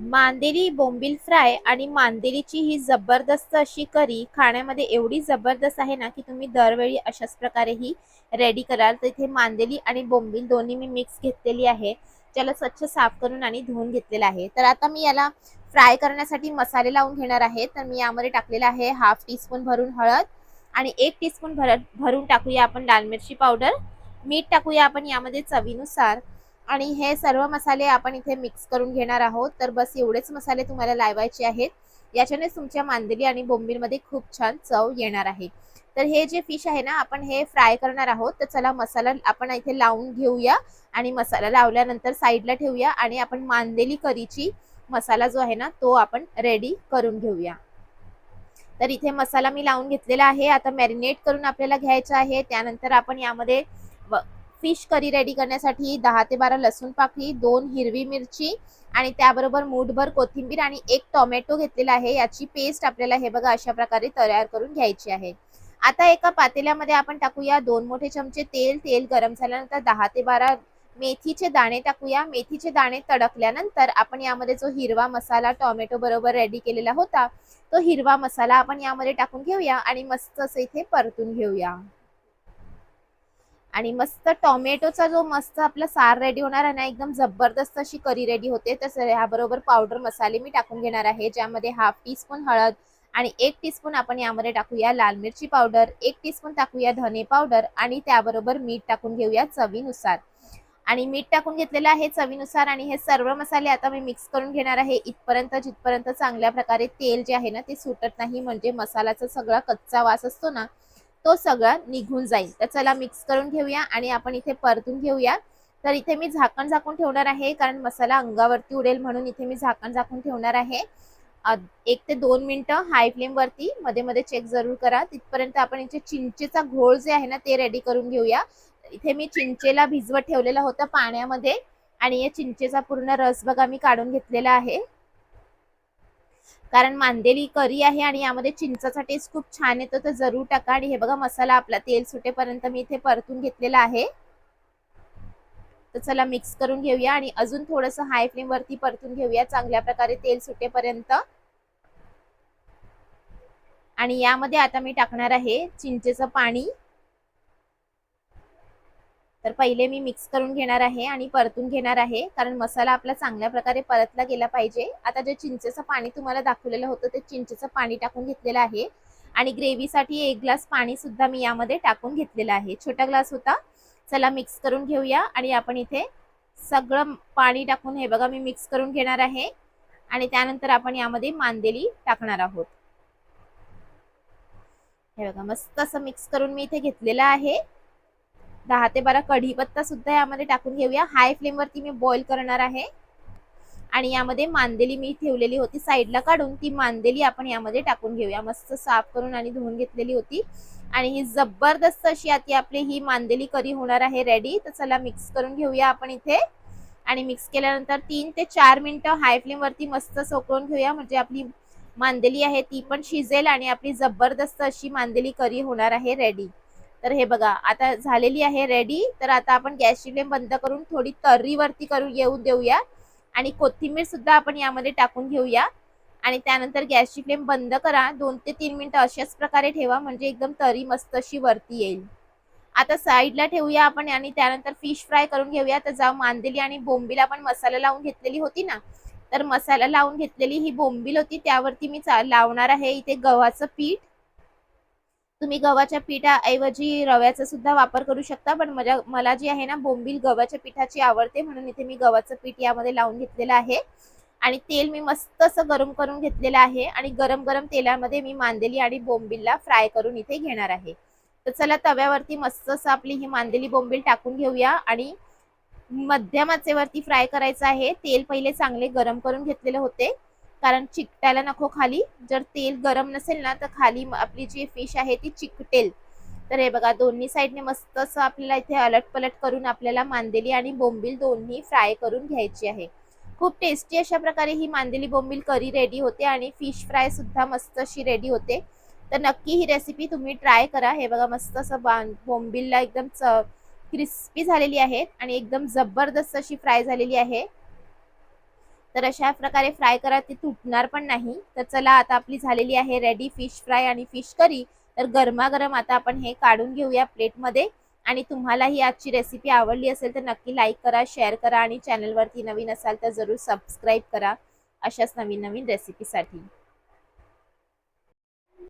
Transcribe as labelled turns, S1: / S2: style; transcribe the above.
S1: मांदेली बोंबील fry आणि मांदेलीची ही जबरदस्त अशी करी खाण्यामध्ये एवढी जबरदस्त आहे ना की तुम्ही दरवेळी अशाच प्रकारे ही रेडी कराल. तर इथे मांदेली आणि बोंबील दोन्ही मी मिक्स घेतलेली आहे. त्याला स्वच्छ साफ करून आणि धुवून घेतलेलं आहे. तर आता मी याला फ्राय करण्यासाठी मसाले लावून घेणार आहे. तर मी यामध्ये टाकलेला आहे हाफ टीस्पून भरून हळद आणि एक टीस्पून भर भरून टाकूया आपण लाल मिरची पावडर मीठ टाकूया आपण यामध्ये चवीनुसार. आणि हे सर्व मसाले आपण इथे मिक्स करून घेणार आहोत. तर बस एवढेच मसाले तुम्हाला लावायचे आहेत. याच्याने तुमच्या मांदेली आणि बोंबीलमध्ये खूप छान चव येणार आहे. तर हे जे फिश आहे ना आपण हे फ्राय करणार आहोत. तर चला मसाला आपण इथे लावून घेऊया आणि मसाला लावल्यानंतर साईडला ठेवूया आणि आपण मांदेली करीची मसाला जो आहे ना तो आपण रेडी करून घेऊया. तर इथे मसाला मी लावून घेतलेला आहे. आता मॅरिनेट करून आपल्याला घ्यायचा आहे. त्यानंतर आपण यामध्ये फिश करी रेडी करण्यासाठी दहा ते बारा लसूण पाकळी दोन हिरवी मिरची आणि त्याबरोबर मूठभर कोथिंबीर आणि एक टोमॅटो घेतलेला आहे. याची पेस्ट आपल्याला हे बघा अशा प्रकारे तयार करून घ्यायची आहे. आता एका पातेल्यामध्ये आपण टाकूया दोन मोठे चमचे तेल. तेल गरम झाल्यानंतर दहा ते बारा मेथीचे दाणे टाकूया. मेथीचे दाणे तडकल्यानंतर आपण यामध्ये जो हिरवा मसाला टोमॅटो बरोबर रेडी केलेला होता तो हिरवा मसाला आपण यामध्ये टाकून घेऊया आणि मस्त असं इथे परतून घेऊया. आणि मस्त टोमॅटोचा जो मस्त आपला सार रेडी होणार आहे ना एकदम जबरदस्त अशी करी रेडी होते तर ह्याबरोबर पावडर मसाले मी टाकून घेणार आहे ज्यामध्ये हाफ टीस्पून हळद आणि एक टीस्पून आपण यामध्ये टाकूया लाल मिरची पावडर एक टीस्पून टाकूया धने पावडर आणि त्याबरोबर मीठ टाकून घेऊया चवीनुसार. आणि मीठ टाकून घेतलेलं आहे चवीनुसार आणि हे सर्व मसाले आता मी मिक्स करून घेणार आहे इथपर्यंत जिथपर्यंत चांगल्या प्रकारे तेल जे आहे ना ते सुटत नाही म्हणजे मसाल्याचा सगळा कच्चा वास असतो ना तो सगळा निघून जाईल. तर चला मिक्स करून घेऊया आणि आपण इथे परतून घेऊया. तर इथे मी झाकण झाकून ठेवणार आहे कारण मसाला अंगावरती उडेल म्हणून इथे मी झाकण झाकून ठेवणार आहे. एक ते दोन मिनिटं हाय फ्लेमवरती मध्ये मध्ये चेक जरूर करा. तिथपर्यंत आपण इथे चिंचेचा घोळ जे आहे ना ते रेडी करून घेऊया. इथे मी चिंचेला भिजवत ठेवलेला होता पाण्यामध्ये आणि या चिंचेचा पूर्ण रस बघा मी काढून घेतलेला आहे. कारण मांदेली करी आहे आणि यामध्ये चिंचाचा टेस्ट खूप छान येतो तर जरूर टाका. आणि हे बघा मसाला आपला तेल सुटेपर्यंत मी इथे परतून घेतलेला आहे. तर चला मिक्स करून घेऊया आणि अजून थोडस हाय फ्लेम वरती परतून घेऊया. चांगल्या प्रकारे तेल सुटेपर्यंत. आणि यामध्ये आता मी टाकणार आहे चिंचेचं पाणी. तर पहिले मी मिक्स करून घेणार आहे आणि परतून घेणार आहे. कारण मसाला आपला चांगल्या प्रकारे परतला गेला पाहिजे. आता जे चिंचेचं पाणी तुम्हाला दाखवलेलं होतं ते चिंचेचं पाणी टाकून घेतलेलं आहे. आणि ग्रेव्हीसाठी एक ग्लास पाणी सुद्धा मी यामध्ये टाकून घेतलेलं आहे. छोटा ग्लास होता. चला मिक्स करून घेऊया. आणि आपण इथे सगळं पाणी टाकून हे बघा मी मिक्स करून घेणार आहे. आणि त्यानंतर आपण यामध्ये मांदेली टाकणार आहोत. हे बघा मस्त असं मिक्स करून मी इथे घेतलेलं आहे. दहा ते बारा कढीपत्ता सुद्धा यामध्ये टाकून घेऊया. हाय फ्लेमवरती मी बॉईल करणार आहे. आणि यामध्ये मांदेली मी ठेवलेली होती साईडला काढून. ती मांदेली आपण यामध्ये टाकून घेऊया. मस्त साफ करून आणि धुवून घेतलेली होती. आणि ही जबरदस्त अशी आता आपली ही मांदेली करी होणार आहे रेडी तर चला मिक्स करून घेऊया आपण इथे. आणि मिक्स केल्यानंतर तीन ते चार मिनिटं हाय फ्लेम वरती मस्त सोकवून घेऊया. म्हणजे आपली मांदेली आहे ती पण शिजेल आणि आपली जबरदस्त अशी मांदेली करी होणार आहे रेडी तर हे बघा आता झालेली आहे रेडी तर आता आपण गॅसची फ्लेम बंद करून थोडी तर्रीवरती करून येऊन देऊया. आणि कोथिंबीर सुद्धा आपण यामध्ये टाकून घेऊया. आणि त्यानंतर गॅसची फ्लेम बंद करा. दोन ते तीन मिनिटं अशाच प्रकारे ठेवा म्हणजे एकदम तरी मस्त अशी वरती येईल. आता साईडला ठेवूया आपण आणि त्यानंतर फिश फ्राय करून घेऊया. तर जाऊ मांदेली आणि बोंबील आपण मसाला लावून घेतलेली होती ना तर मसाला लावून घेतलेली ही बोंबील होती. त्यावरती मी लावणार आहे इथे गव्हाचं पीठ. तुम्ही गव्हाच्या पिठाऐवजी रव्याचा सुद्धा वापर करू शकता पण माझ्या मला जी आहे ना बोंबील गव्हाच्या पिठाची आवडते म्हणून इथे मी गव्हाचं पीठ यामध्ये लावून घेतलेलं आहे. आणि तेल मी मस्त असं गरम करून घेतलेलं आहे आणि गरम गरम तेलामध्ये मी मांदेली आणि बोंबीलला फ्राय करून इथे घेणार आहे. तर चला तव्यावरती मस्त असं आपली ही मांदेली बोंबील टाकून घेऊया आणि मध्यम आचेवरती फ्राय करायचं आहे. तेल पहिले चांगले गरम करून घेतलेले होते. कारण चिकटायला नको खाली. जर तेल गरम नसेल ना तर खाली आपली जी फिश आहे ती चिकटेल. तर हे बघा दोन्ही साईडने मस्त असं आपल्याला इथे अलट पलट करून आपल्याला मांदेली आणि बोंबील दोन्ही फ्राय करून घ्यायची आहे. खूप टेस्टी अशा प्रकारे ही मांदेली बोंबील करी रेडी होते आणि फिश फ्राय सुद्धा मस्त अशी रेडी होते. तर नक्की ही रेसिपी तुम्ही ट्राय करा. हे बघा मस्त असं बोंबीलला एकदम क्रिस्पी झालेली आहेत आणि एकदम जबरदस्त अशी फ्राय झालेली आहे. तर अशा प्रकारे फ्राय करा ती तुटणार पण नाही. तर चला आता आपली झालेली आहे रेडी फिश फ्राय आणि फिश करी तर गरमागरम आता आपण हे काढून घेऊया प्लेटमध्ये. आणि तुम्हाला ही आजची रेसिपी आवडली असेल तर नक्की लाईक करा शेअर करा आणि चॅनलवरती नवीन असाल तर जरूर सबस्क्राईब करा. अशाच नवीन नवीन रेसिपीसाठी